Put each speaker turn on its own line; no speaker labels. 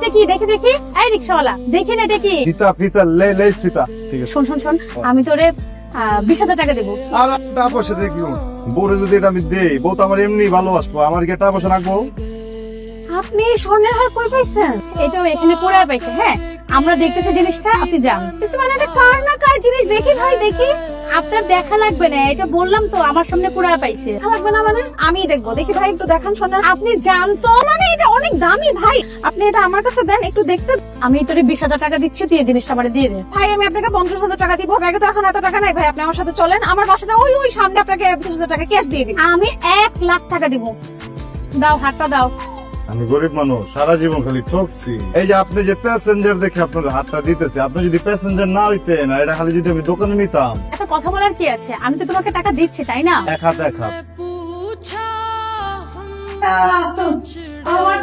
এটা কি? দেখে দেখি? এই রিক্সাওয়ালা দেখি এটা কি?
ফিতা ফিতা লে লেস ফিতা। ঠিক আছে।
শোন শোন শোন আমি তোরে বিশ হাজার টাকা দেবো।
আর টাকা পয়সা দিয়ে কি বউরে যদি এটা আমি দেই বউ তো আমার এমনি ভালোবাসবো। আমার কি টাকা পয়সা রাখব
আপনি স্বর্ণের হার কই পাইছেন? এটাও এখানে পাইছে হ্যাঁ? আমরা দেখতেছি জিনিসটা আপনি যান। কিছু মানে এটা কার না কার জিনিস? দেখি ভাই দেখি। আপনার দেখা লাগবে না এটা বললাম তো আমার সামনে পুরা পাইছে। দেখা লাগবে না মানে? আমি দেখব। দেখি ভাই একটু দেখান স্বর্ণের আপনি যান তো মানে এটা অনেক দামি ভাই। আপনি এটা আমার কাছে দেন একটু দেখতে। আমি তোরে বিশ হাজার টাকা দিচ্ছি তুই এই জিনিসটা আমার দিয়ে দে।
ভাই আমি আপনাকে পঞ্চাশ হাজার টাকা দিব। ব্যাগে তো এখন এত টাকা নাই ভাই আপনি আমার সাথে চলেন। আমার বাসাটা ওই ওই সামনে আপনাকে পঞ্চাশ হাজার টাকা ক্যাশ দিয়ে দিন
আমি এক লাখ টাকা দিব। দাও হাতটা দাও।
আমি গরিব মানুষ সারা জীবন খালি ঠকছি। এই যে আপনি যে প্যাসেঞ্জার দেখে আপনার হাতটা দিতেছে আপনি যদি প্যাসেঞ্জার না হইতেন আর এটা খালি যদি আমি দোকানে নিতাম।
এত কথা বলার কি আছে? আমি তো তোমাকে টাকা দিচ্ছি তাই না?
দেখা দেখা এক হাত।
আমার